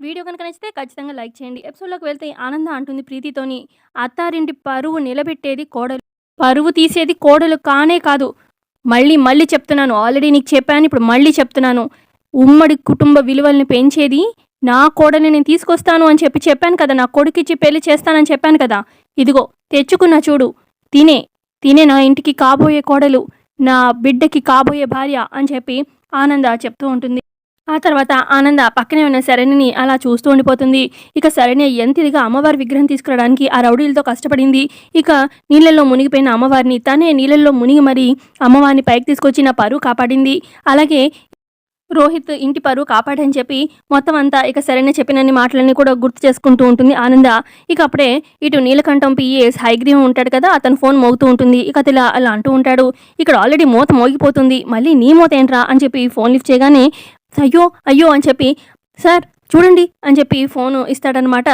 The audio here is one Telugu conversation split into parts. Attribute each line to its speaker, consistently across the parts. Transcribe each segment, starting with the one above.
Speaker 1: వీడియో కనుక నచ్చితే ఖచ్చితంగా లైక్ చేయండి. ఎపిసోడ్లోకి వెళ్తే ఆనంద అంటుంది ప్రీతితోని అత్తారింటి పరువు నిలబెట్టేది కోడలు. పరువు తీసేది కోడలు కానే కాదు. మళ్ళీ మళ్ళీ చెప్తున్నాను. ఆల్రెడీ నీకు చెప్పాను ఇప్పుడు మళ్ళీ చెప్తున్నాను. ఉమ్మడి కుటుంబ విలువల్ని పెంచేది నా కోడని నేను తీసుకొస్తాను అని చెప్పి చెప్పాను కదా. నా కొడుకిచ్చి పెళ్ళి చేస్తానని చెప్పాను కదా. ఇదిగో తెచ్చుకున్నా చూడు. తినే తినే నా ఇంటికి కాబోయే కోడలు నా బిడ్డకి కాబోయే భార్య అని చెప్పి ఆనంద చెప్తూ ఉంటుంది. ఆ తర్వాత ఆనంద పక్కనే ఉన్న శరణిని అలా చూస్తూ ఉండిపోతుంది. ఇక శరణి ఎంతిదిగా అమ్మవారి విగ్రహం తీసుకురావడానికి ఆ రౌడీలతో కష్టపడింది. ఇక నీళ్ళల్లో మునిగిపోయిన అమ్మవారిని తనే నీళ్ళల్లో మునిగి మరి అమ్మవారిని పైకి తీసుకొచ్చి నా పరువు కాపాడింది. అలాగే రోహిత్ ఇంటి పరువు కాపాడని చెప్పి మొత్తం అంతా ఇక సరైన చెప్పినన్ని మాటలన్నీ కూడా గుర్తు చేసుకుంటూ ఉంటుంది ఆనంద. ఇక అప్పుడే ఇటు నీలకంఠం పిఎస్ హైగ్రీవం ఉంటాడు కదా అతను ఫోన్ మోగుతూ ఉంటుంది. ఇక అతను ఇలా అలా అంటూ ఉంటాడు. ఇక్కడ ఆల్రెడీ మూత మోగిపోతుంది. మళ్ళీ నీ మూత ఏంట్రా అని చెప్పి ఫోన్ లిఫ్ట్ చేయగానే అయ్యో అయ్యో అని చెప్పి సార్ చూడండి అని చెప్పి ఫోన్ ఇస్తాడనమాట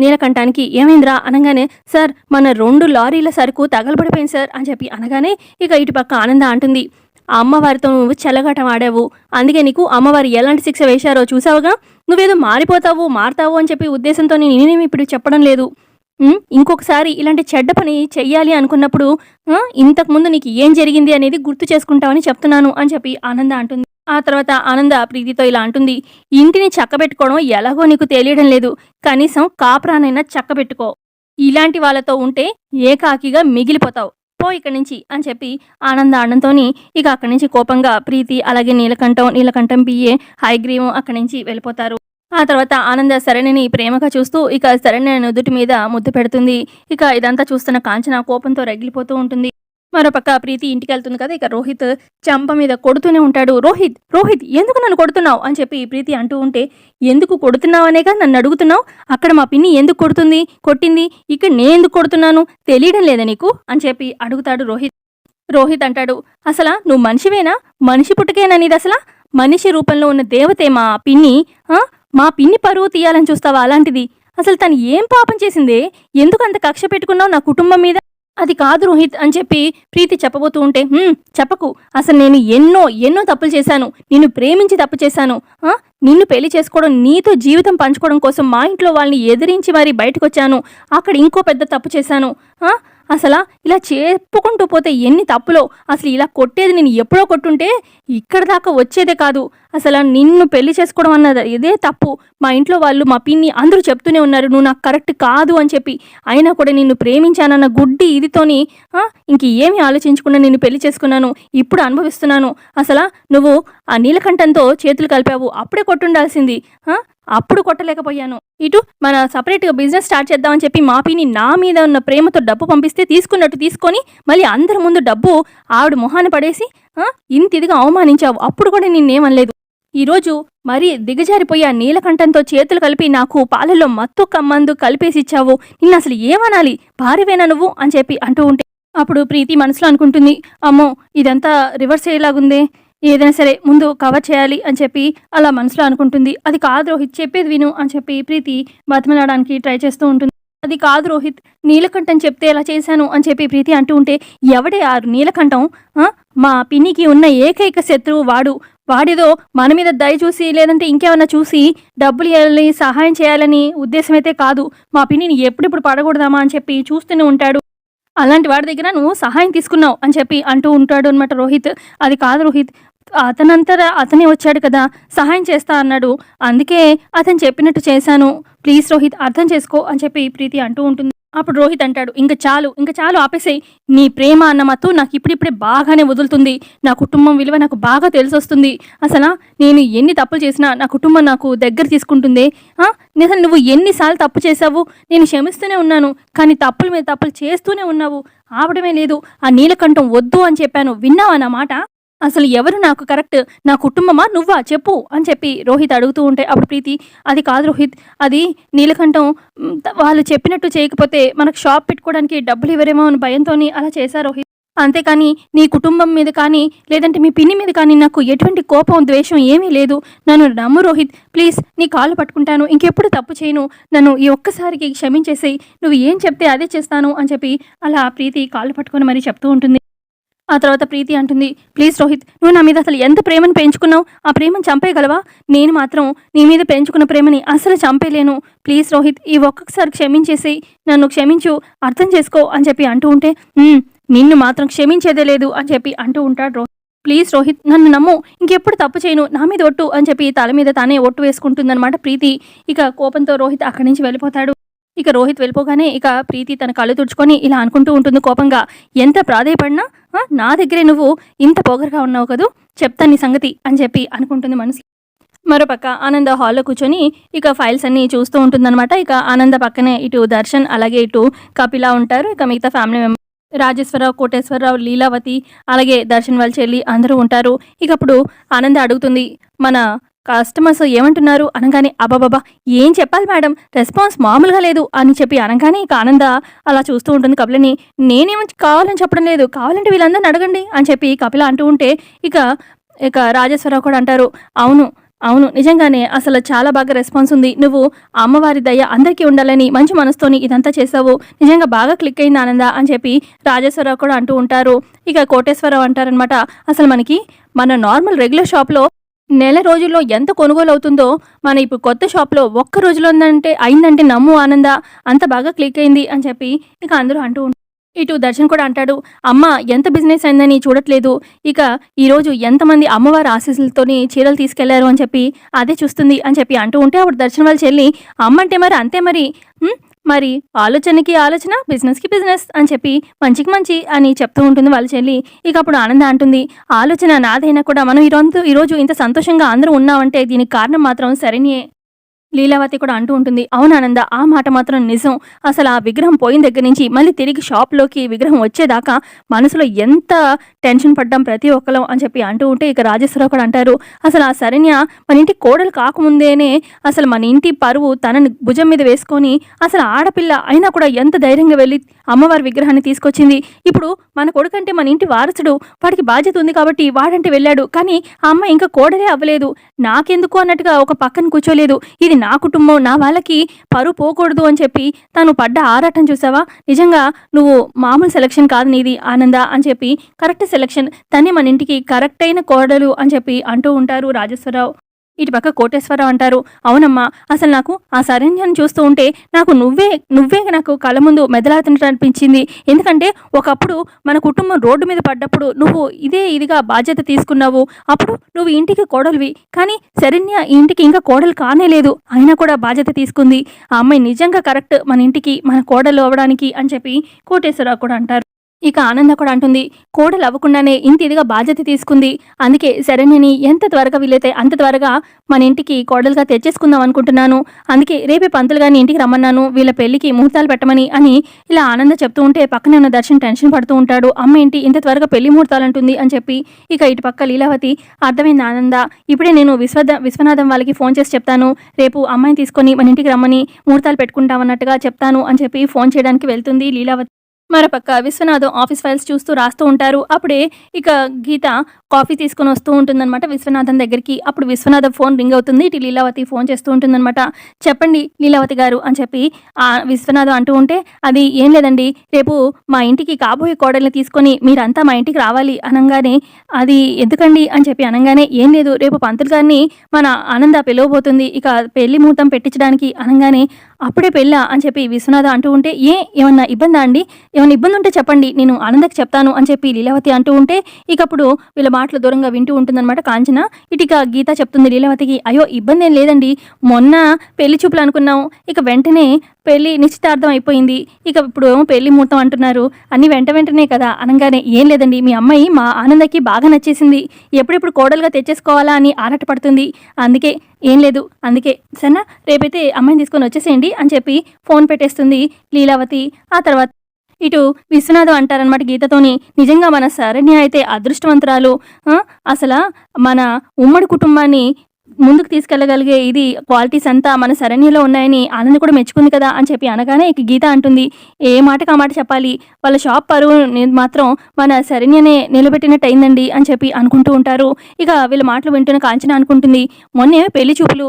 Speaker 1: నీలకంఠానికి ఏమైందిరా? అనగానే సార్ మన రెండు లారీల సరుకు తగలబడిపోయింది సార్ అని చెప్పి అనగానే ఇక ఇటు పక్క ఆనంద అంటుంది ఆ అమ్మవారితో నువ్వు చెలగాటం ఆడావు. అందుకే నీకు అమ్మవారు ఎలాంటి శిక్ష వేశారో చూసావుగా? నువ్వేదో మారిపోతావు మారతావు అని చెప్పి ఉద్దేశంతో నేనేమి ఇప్పుడు చెప్పడం లేదు. ఇంకొకసారి ఇలాంటి చెడ్డ పని చెయ్యాలి అనుకున్నప్పుడు ఇంతకుముందు నీకు ఏం జరిగింది అనేది గుర్తు చేసుకుంటావని చెప్తున్నాను అని చెప్పి ఆనంద అంటుంది. ఆ తర్వాత ఆనంద ప్రీతితో ఇలా అంటుంది ఇంటిని చక్కబెట్టుకోవడం ఎలాగో నీకు తెలియడం లేదు. కనీసం కాపురానైనా చక్కబెట్టుకో. ఇలాంటి వాళ్ళతో ఉంటే ఏకాకిగా మిగిలిపోతావు. పో ఇక్కడి నుంచి అని చెప్పి ఆనంద ఆనందంతోని ఇక అక్కడి నుంచి కోపంగా ప్రీతి అలాగే నీలకంఠం నీలకంఠం బియ్యే హైగ్రీవం అక్కడి నుంచి వెళ్ళిపోతారు. ఆ తర్వాత ఆనంద శరణిని ప్రేమగా చూస్తూ ఇక శరణి నుదుటి మీద ముద్దు పెడుతుంది. ఇక ఇదంతా చూస్తున్న కాంచన కోపంతో రగిలిపోతూ ఉంటుంది. మరోపక్క ప్రీతి ఇంటికి వెళ్తుంది కదా ఇక రోహిత్ చంప మీద కొడుతూనే ఉంటాడు. రోహిత్ రోహిత్ ఎందుకు నన్ను కొడుతున్నావు? అని చెప్పి ప్రీతి అంటూ ఉంటే ఎందుకు కొడుతున్నావు అనేగా నన్ను అడుగుతున్నావు? అక్కడ మా పిన్ని ఎందుకు కొడుతుంది కొట్టింది? ఇక్కడ నేను ఎందుకు కొడుతున్నాను? తెలియడం లేదా నీకు? అని చెప్పి అడుగుతాడు రోహిత్. రోహిత్ అంటాడు అసలా నువ్వు మనిషివేనా? మనిషి పుట్టకేనా నీది అసలా? మనిషి రూపంలో ఉన్న దేవతే మా పిన్ని మా పిన్ని పరువు తీయాలని చూస్తావా అలాంటిది? అసలు తను ఏం పాపం చేసిందే? ఎందుకు అంత కక్ష పెట్టుకున్నావు నా కుటుంబం మీద? అది కాదు రోహిత్ అని చెప్పి ప్రీతి చెప్పబోతూ ఉంటే చెప్పకు. అసలు నేను ఎన్నో ఎన్నో తప్పులు చేశాను. నిన్ను ప్రేమించి తప్పు చేశాను. నిన్ను పెళ్ళి చేసుకోవడం నీతో జీవితం పంచుకోవడం కోసం మా ఇంట్లో వాళ్ళని ఎదిరించి మరీ బయటకు వచ్చాను అక్కడ ఇంకో పెద్ద తప్పు చేశాను. అసలు అసలా ఇలా చెప్పుకుంటూ పోతే ఎన్ని తప్పులో. అసలు ఇలా కొట్టేది నేను ఎప్పుడో కొట్టుంటే ఇక్కడ దాకా వచ్చేదే కాదు. అసలు నిన్ను పెళ్ళి చేసుకోవడం అన్నది ఇదే తప్పు. మా ఇంట్లో వాళ్ళు మా పిన్ని అందరూ చెప్తూనే ఉన్నారు నువ్వు నాకు కరెక్ట్ కాదు అని చెప్పి. అయినా కూడా నిన్ను ప్రేమించానన్న గుడ్డి ఇదితోని ఇంక ఏమీ ఆలోచించకుండా నిన్ను పెళ్ళి చేసుకున్నాను ఇప్పుడు అనుభవిస్తున్నాను. అసలు నువ్వు ఆ నీలకంఠంతో చేతులు కలిపావు అప్పుడే కొట్టుండాల్సింది. అప్పుడు కొట్టలేకపోయాను. ఇటు మన సపరేట్గా బిజినెస్ స్టార్ట్ చేద్దామని చెప్పి మా పిన్ని నా మీద ఉన్న ప్రేమతో డబ్బు పంపిస్తే తీసుకున్నట్టు తీసుకొని మళ్ళీ అందరి ముందు డబ్బు ఆవిడ మొహాన పడేసి ఇంత ఇదిగా అవమానించావు అప్పుడు కూడా నిన్నేమనలేదు. ఈరోజు మరీ దిగజారిపోయా నీలకంఠంతో చేతులు కలిపి నాకు పాలలో మత్తు కమ్మందు కలిపేసి ఇచ్చావు అసలు ఏమనాలి? భార్యవేనా నువ్వు? అని చెప్పి అంటూ ఉంటే అప్పుడు ప్రీతి మనసులో అనుకుంటుంది అమ్మో ఇదంతా రివర్స్ అయ్యేలాగుందే. ఏదైనా సరే ముందు కవర్ చేయాలి అని చెప్పి అలా మనసులో అనుకుంటుంది. అది కాదు రోహిత్ చెప్పేది విను అని చెప్పి ప్రీతి బతిమలాడడానికి ట్రై చేస్తూ ఉంటుంది. అది కాదు రోహిత్ నీలకంఠం చెప్తే ఎలా చేశాను అని చెప్పి ప్రీతి అంటూ ఉంటే ఎవడే ఆరు నీలకంఠం? మా పిన్నికి ఉన్న ఏకైక శత్రువు వాడు. వాడిదో మన మీద దయ చూసి లేదంటే ఇంకేమన్నా చూసి డబ్బులు ఇవ్వాలని సహాయం చేయాలని ఉద్దేశం అయితే కాదు. మా పిన్నిని ఎప్పుడిప్పుడు పడకూడదామా అని చెప్పి చూస్తూనే ఉంటాడు. అలాంటి వాడి దగ్గర నువ్వు సహాయం తీసుకున్నావు అని చెప్పి అంటూ ఉంటాడు అనమాట రోహిత్. అది కాదు రోహిత్ అతనంతర అతనే వచ్చాడు కదా సహాయం చేస్తా అన్నాడు. అందుకే అతను చెప్పినట్టు చేశాను. ప్లీజ్ రోహిత్ అర్థం చేసుకో అని చెప్పి ప్రీతి అంటూ ఉంటుంది. అప్పుడు రోహిత్ అంటాడు ఇంక చాలు ఇంక చాలు ఆపేసేయి. నీ ప్రేమ అన్న మత్తు నాకు ఇప్పుడిప్పుడే బాగానే వదులుతుంది. నా కుటుంబం విలువ నాకు బాగా తెలిసొస్తుంది. అసలు నేను ఎన్ని తప్పులు చేసినా నా కుటుంబం నాకు దగ్గర తీసుకుంటుంది. ఆ? అసలు నువ్వు ఎన్నిసార్లు తప్పు చేశావు? నేను క్షమిస్తూనే ఉన్నాను కానీ తప్పుల మీద తప్పులు చేస్తూనే ఉన్నావు. ఆపడమే లేదు. ఆ నీలకంఠం వద్దు అని చెప్పాను. విన్నావా నా మాట? అసలు ఎవరు నాకు కరెక్ట్? నా కుటుంబమా? నువ్వా? చెప్పు అని చెప్పి రోహిత్ అడుగుతూ ఉంటే అప్పుడు ప్రీతి అది కాదు రోహిత్ అది నీలకంఠం వాళ్ళు చెప్పినట్టు చేయకపోతే మనకు షాప్ పెట్టుకోవడానికి డబ్బులు ఇవ్వరేమో అని భయంతో అలా చేశా రోహిత్. అంతేకాని నీ కుటుంబం మీద కానీ లేదంటే మీ పిన్ని మీద కానీ నాకు ఎటువంటి కోపం ద్వేషం ఏమీ లేదు. నన్ను నమ్ము రోహిత్ ప్లీజ్ నీ కాళ్ళు పట్టుకుంటాను ఇంకెప్పుడు తప్పు చేయను. నన్ను ఈ ఒక్కసారికి క్షమించేసి నువ్వు ఏం చెప్తే అదే చేస్తాను అని చెప్పి అలా ప్రీతి కాళ్ళు పట్టుకొని మరీ చెప్తూ ఉంటుంది. ఆ తర్వాత ప్రీతి అంటుంది ప్లీజ్ రోహిత్ నువ్వు నా మీద అసలు ఎంత ప్రేమను పెంచుకున్నావు? ఆ ప్రేమను చంపేయగలవా? నేను మాత్రం నీ మీద పెంచుకున్న ప్రేమని అసలు చంపేయలేను. ప్లీజ్ రోహిత్ ఈ ఒక్కొక్కసారి క్షమించేసి నన్ను క్షమించు అర్థం చేసుకో అని చెప్పి అంటూ ఉంటే నిన్ను మాత్రం క్షమించేదే లేదు అని చెప్పి అంటూ ఉంటాడు రోహిత్. ప్లీజ్ రోహిత్ నన్ను నమ్ము. ఇంకెప్పుడు తప్పు చేయను. నా మీద ఒట్టు అని చెప్పి తల మీద తానే ఒట్టు వేసుకుంటుందన్నమాట ప్రీతి. ఇక కోపంతో రోహిత్ అక్కడి నుంచి వెళ్ళిపోతాడు. ఇక రోహిత్ వెళ్ళిపోగానే ఇక ప్రీతి తన కళ్ళు తుడుచుకొని ఇలా అనుకుంటూ ఉంటుంది కోపంగా ఎంత ప్రాధేయపడినా నా దగ్గరే నువ్వు ఇంత పొగరుగా ఉన్నావు కదూ చెప్తాను నీ సంగతి అని చెప్పి అనుకుంటుంది మనసు. మరోపక్క ఆనంద హాల్లో కూర్చొని ఇక ఫైల్స్ అన్ని చూస్తూ ఉంటుందన్నమాట. ఇక ఆనంద పక్కనే ఇటు దర్శన్ అలాగే ఇటు కపిల ఉంటారు. ఇక మిగతా ఫ్యామిలీ మెంబర్ రాజేశ్వరరావు కోటేశ్వరరావు లీలావతి అలాగే దర్శన్ వాళ్ళ చెల్లి అందరూ ఉంటారు. ఇక అప్పుడు ఆనంద అడుగుతుంది మన కస్టమర్స్ ఏమంటున్నారు? అనగానే అబాబాబా ఏం చెప్పాలి మేడం? రెస్పాన్స్ మామూలుగా లేదు అని చెప్పి అనగానే ఇక ఆనంద అలా చూస్తూ ఉంటుంది కపిలని. నేనేమో కావాలని చెప్పడం లేదు. కావాలంటే వీళ్ళందరిని అడగండి అని చెప్పి కపిల అంటూ ఉంటే ఇక ఇక రాజేశ్వరరావు కూడా అంటారు అవును అవును నిజంగానే అసలు చాలా బాగా రెస్పాన్స్ ఉంది. నువ్వు అమ్మవారి దయ అందరికీ ఉండాలని మంచి మనసుతోని ఇదంతా చేసావు. నిజంగా బాగా క్లిక్ అయింది ఆనంద అని చెప్పి రాజేశ్వరరావు కూడా అంటూ ఉంటారు. ఇక కోటేశ్వరరావు అంటారనమాట అసలు మనకి మన నార్మల్ రెగ్యులర్ షాప్లో నెల రోజుల్లో ఎంత కొనుగోలు అవుతుందో మన ఇప్పుడు కొత్త షాప్లో ఒక్క రోజులో ఉందంటే అయిందంటే నమ్ము ఆనంద అంత బాగా క్లిక్ అయింది అని చెప్పి ఇక అందరూ అంటూ ఉంటారు ఇటు దర్శన్ కూడా అంటాడు అమ్మ ఎంత బిజినెస్ అయిందని చూడట్లేదు. ఇక ఈరోజు ఎంతమంది అమ్మవారి ఆశీస్సులతోని చీరలు తీసుకెళ్ళారు అని చెప్పి అదే చూస్తుంది అని చెప్పి అంటూ ఉంటే అప్పుడు దర్శన్ వాళ్ళ చెల్లి అమ్మ అంటే మరి అంతే మరి. మరి ఆలోచనకి ఆలోచన బిజినెస్కి బిజినెస్ అని చెప్పి మంచికి మంచి అని చెప్తూ ఉంటుంది వాళ్ళ చెల్లి. ఇక అప్పుడు ఆనంద అంటుంది ఆలోచన నాదైనా కూడా మనం ఈరోజు ఈరోజు ఇంత సంతోషంగా అందరూ ఉన్నామంటే దీనికి కారణం మాత్రం సరేనే లీలావతి కూడా అంటూ ఉంటుంది అవునానంద ఆ మాట మాత్రం నిజం. అసలు ఆ విగ్రహం పోయిన దగ్గర నుంచి మళ్ళీ తిరిగి షాప్లోకి విగ్రహం వచ్చేదాకా మనసులో ఎంత టెన్షన్ పడ్డాం ప్రతి ఒక్కరం అని చెప్పి అంటూ ఉంటే ఇక రాజేశ్వరరావు కూడా అంటారు అసలు ఆ శరణ్య మన ఇంటి కోడలు కాకముందేనే అసలు మన ఇంటి పరువు తనని భుజం మీద వేసుకొని అసలు ఆడపిల్ల అయినా కూడా ఎంత ధైర్యంగా వెళ్ళి అమ్మవారి విగ్రహాన్ని తీసుకొచ్చింది. ఇప్పుడు మన కొడుకంటే మన ఇంటి వారసుడు వాడికి బాధ్యత ఉంది కాబట్టి వాడంటే వెళ్ళాడు. కానీ ఆ అమ్మ ఇంకా కోడలే అవ్వలేదు. నాకెందుకు అన్నట్టుగా ఒక పక్కన కూర్చోలేదు. ఇది నా కుటుంబం నా వాళ్ళకి పరువు పోకూడదు అని చెప్పి తను పడ్డ ఆరాటం చూసావా? నిజంగా నువ్వు మామూలు సెలక్షన్ కాదు నీది ఆనంద అని చెప్పి కరెక్ట్ సెలక్షన్ తనే మన ఇంటికి కరెక్ట్ అయిన కోడలు అని చెప్పి అంటూ ఉంటారు రాజేశ్వరరావు. ఇటు పక్క కోటేశ్వరరావు అంటారు అవునమ్మా అసలు నాకు ఆ శరణ్యాన్ని చూస్తూ ఉంటే నాకు నువ్వే నువ్వే నాకు కళ్ళ ముందు మెదలాడుతున్నట్టు అనిపించింది ఎందుకంటే ఒకప్పుడు మన కుటుంబం రోడ్డు మీద పడ్డప్పుడు నువ్వు ఇదే ఇదిగా బాధ్యత తీసుకున్నావు. అప్పుడు నువ్వు ఇంటికి కోడలివి. కానీ శరణ్య ఈ ఇంటికి ఇంకా కోడలు కానే లేదు. అయినా కూడా బాధ్యత తీసుకుంది. ఆ అమ్మాయి నిజంగా కరెక్ట్ మన ఇంటికి మన కోడలు అవ్వడానికి అని చెప్పి కోటేశ్వరరావు కూడా అంటారు. ఇక ఆనంద కూడా అంటుంది కోడలు అవ్వకుండానే ఇంత ఇదిగా బాధ్యత తీసుకుంది. అందుకే శరణ్యని ఎంత త్వరగా వీలైతే అంత త్వరగా మన ఇంటికి కోడలుగా తెచ్చేసుకుందాం అనుకుంటున్నాను. అందుకే రేపే పంతులు గారిని ఇంటికి రమ్మన్నాను. వీళ్ళ పెళ్ళికి ముహూర్తాలు పెట్టమని అని ఇలా ఆనంద చెప్తూ ఉంటే పక్కనే ఉన్న దర్శన్ టెన్షన్ పడుతూ ఉంటాడు. అమ్మ ఏంటి ఇంత త్వరగా పెళ్ళి ముహూర్తాలు అంటుంది అని చెప్పి ఇక ఇటు పక్క లీలావతి అర్థమైంది ఆనంద. ఇప్పుడే నేను విశ్వద విశ్వనాథం వాళ్ళకి ఫోన్ చేసి చెప్తాను. రేపు అమ్మాయిని తీసుకొని మన ఇంటికి రమ్మని ముహూర్తాలు పెట్టుకుంటామన్నట్టుగా చెప్తాను అని చెప్పి ఫోన్ చేయడానికి వెళ్తుంది లీలావతి. మరోపక్క విశ్వనాథం ఆఫీస్ ఫైల్స్ చూస్తూ రాస్తూ ఉంటారు. అప్పుడే ఇక గీత కాఫీ తీసుకొని వస్తూ ఉంటుందన్నమాట విశ్వనాథం దగ్గరికి. అప్పుడు విశ్వనాథం ఫోన్ రింగ్ అవుతుంది. ఇటు లీలావతి ఫోన్ చేస్తూ ఉంటుందన్నమాట. చెప్పండి లీలావతి గారు అని చెప్పి ఆ విశ్వనాథం అంటూ ఉంటే అది ఏం లేదండి. రేపు మా ఇంటికి కాబోయే కోడల్ని తీసుకొని మీరంతా మా ఇంటికి రావాలి అనగానే అది ఎందుకండి అని చెప్పి అనగానే ఏం లేదు. రేపు పంతులు గారిని మన ఆనంద పిలవబోతుంది. ఇక పెళ్ళి ముహూర్తం పెట్టించడానికి అనగానే అప్పుడే పెళ్ళా అని చెప్పి విశ్వనాథం అంటూ ఉంటే ఏ ఏమన్నా ఇబ్బందా అండి? ఏమైనా ఇబ్బంది ఉంటే చెప్పండి నేను ఆనందకి చెప్తాను అని చెప్పి లీలావతి అంటూ ఉంటే ఇక అప్పుడు వీళ్ళ మాటలు దూరంగా వింటూ ఉంటుందన్నమాట కాంచన. ఇటుక గీత చెప్తుంది లీలావతికి అయ్యో ఇబ్బంది ఏం లేదండి. మొన్న పెళ్ళి చూపులు అనుకున్నాం. ఇక వెంటనే పెళ్ళి నిశ్చితార్థం అయిపోయింది. ఇక ఇప్పుడు పెళ్ళి ముహూర్తం అంటున్నారు. అన్ని వెంట వెంటనే కదా. అనగానే ఏం లేదండి. మీ అమ్మాయి మా ఆనందకి బాగా నచ్చేసింది. ఎప్పుడెప్పుడు కోడలుగా తెచ్చేసుకోవాలా అని ఆరాటపడుతుంది. అందుకే ఏం లేదు. అందుకే సరేనా? రేపైతే అమ్మాయిని తీసుకొని వచ్చేసేయండి అని చెప్పి ఫోన్ పెట్టేస్తుంది లీలావతి. ఆ తర్వాత ఇటు విశ్వనాథం అంటారనమాట గీతతోని. నిజంగా మన శరణ్య అయితే అదృష్టవంతురాలు. అసలు మన ఉమ్మడి కుటుంబాన్ని ముందుకు తీసుకెళ్ళగలిగే ఇది క్వాలిటీస్ అంతా మన శరణ్యలో ఉన్నాయని ఆనంద్ కూడా మెచ్చుకుంది కదా అని చెప్పి అనగానే ఇక గీత అంటుంది. ఏ మాటకు ఆ మాట చెప్పాలి? వాళ్ళ షాప్ పరువు మాత్రం మన శరణ్యనే నిలబెట్టినట్టు అయిందండి అని చెప్పి అనుకుంటూ ఉంటారు. ఇక వీళ్ళ మాటలు వింటున్న కాంచన అనుకుంటుంది. మొన్నేమో పెళ్ళి చూపులు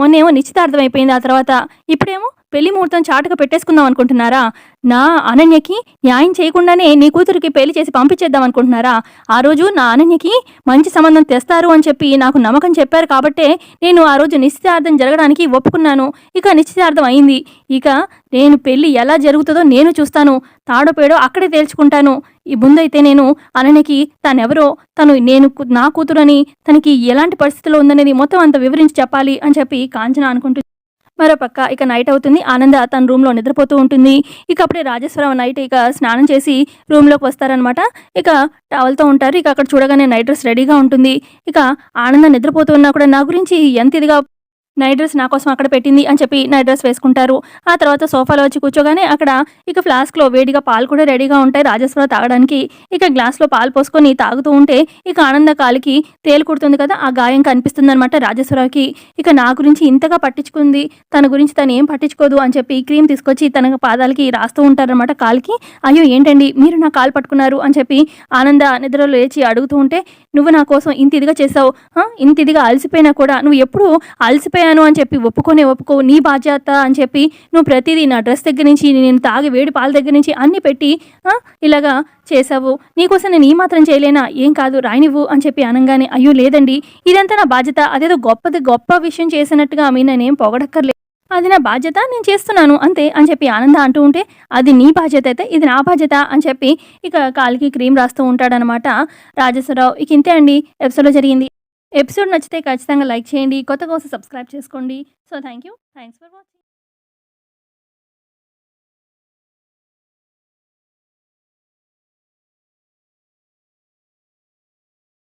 Speaker 1: మొన్నేమో నిశ్చితార్థం అయిపోయింది ఆ తర్వాత. ఇప్పుడేమో పెళ్ళి ముహూర్తం చాటుగా పెట్టేసుకుందాం అనుకుంటున్నారా? నా అనన్యకి న్యాయం చేయకుండానే నీ కూతురికి పెళ్ళి చేసి పంపించేద్దాం అనుకుంటున్నారా? ఆ రోజు నా అనన్యకి మంచి సంబంధం తెస్తారు అని చెప్పి నాకు నమ్మకం చెప్పారు కాబట్టే నేను ఆ రోజు నిశ్చితార్థం జరగడానికి ఒప్పుకున్నాను. ఇక నిశ్చితార్థం అయింది. ఇక నేను పెళ్ళి ఎలా జరుగుతుందో నేను చూస్తాను. తాడో పేడో అక్కడే తేల్చుకుంటాను. ఈ ముందైతే నేను అననికి తనెవరో తను నేను నా కూతురని తనకి ఎలాంటి పరిస్థితిలో ఉందనేది మొత్తం అంత వివరించి చెప్పాలి అని చెప్పి కాంచన అనుకుంటుంది మరోపక్క ఇక నైట్ అవుతుంది. ఆనంద తన రూమ్లో నిద్రపోతూ ఉంటుంది. ఇక అప్పుడే రాజేశ్వరరావు నైట్ ఇక స్నానం చేసి రూమ్లోకి వస్తారనమాట ఇక టవల్తో ఉంటారు. ఇక అక్కడ చూడగానే నైట్ డ్రెస్ రెడీగా ఉంటుంది. ఇక ఆనంద నిద్రపోతూ ఉన్నా కూడా నా గురించి ఎంత ఇదిగా నైట్ డ్రెస్ నా కోసం అక్కడ పెట్టింది అని చెప్పి నైట్ డ్రెస్ వేసుకుంటారు. ఆ తర్వాత సోఫాలో వచ్చి కూర్చోగానే అక్కడ ఇక ఫ్లాస్క్లో వేడిగా పాలు కూడా రెడీగా ఉంటాయి రాజేశ్వర తాగడానికి. ఇక గ్లాస్లో పాలు పోసుకొని తాగుతూ ఉంటే ఇక ఆనంద కాలికి తేలుకుడుతుంది కదా ఆ గాయం కనిపిస్తుంది అనమాట రాజేశ్వరకి. ఇక నా గురించి ఇంతగా పట్టించుకుంది తన గురించి తను ఏం పట్టించుకోదు అని చెప్పి క్రీమ్ తీసుకొచ్చి తన పాదాలకి రాస్తూ ఉంటారనమాట కాలికి. అయ్యో ఏంటండి మీరు నా కాలు పట్టుకున్నారు అని చెప్పి ఆనంద నిద్రలో లేచి అడుగుతూ ఉంటే నువ్వు నా కోసం ఇంత ఇదిగా చేసావు ఇంత ఇదిగా అలసిపోయినా కూడా నువ్వు ఎప్పుడు అలసిపోయాను అని చెప్పి ఒప్పుకోనే ఒప్పుకో నీ బాధ్యత అని చెప్పి నువ్వు ప్రతిదీ నా డ్రెస్ దగ్గర నుంచి నేను తాగి వేడి పాల దగ్గర నుంచి అన్ని పెట్టి ఇలాగా చేసావు నీకోసం నేను ఈ మాత్రం చేయలేనా? ఏం కాదు రాయనివ్వు అని చెప్పి అనగానే అయ్యో లేదండి ఇదంతా నా బాధ్యత. అదేదో గొప్పది గొప్ప విషయం చేసినట్టుగా మీ నేనేం పొగడక్కర్లేదు అది నా బాధ్యత నేను చేస్తున్నాను అంతే అని చెప్పి ఆనంద అంటూ ఉంటే అది నీ బాధ్యత అయితే ఇది నా బాధ్యత అని చెప్పి ఇక కాలికి క్రీమ్ రాస్తూ ఉంటాడనమాట రాజేశ్వరరావు. ఇక ఇంతే అండి ఎపిసోడ్లో జరిగింది. ఎపిసోడ్ నచ్చితే ఖచ్చితంగా లైక్ చేయండి కొత్త కోసం సబ్స్క్రైబ్ చేసుకోండి. So thank you. Thanks for watching.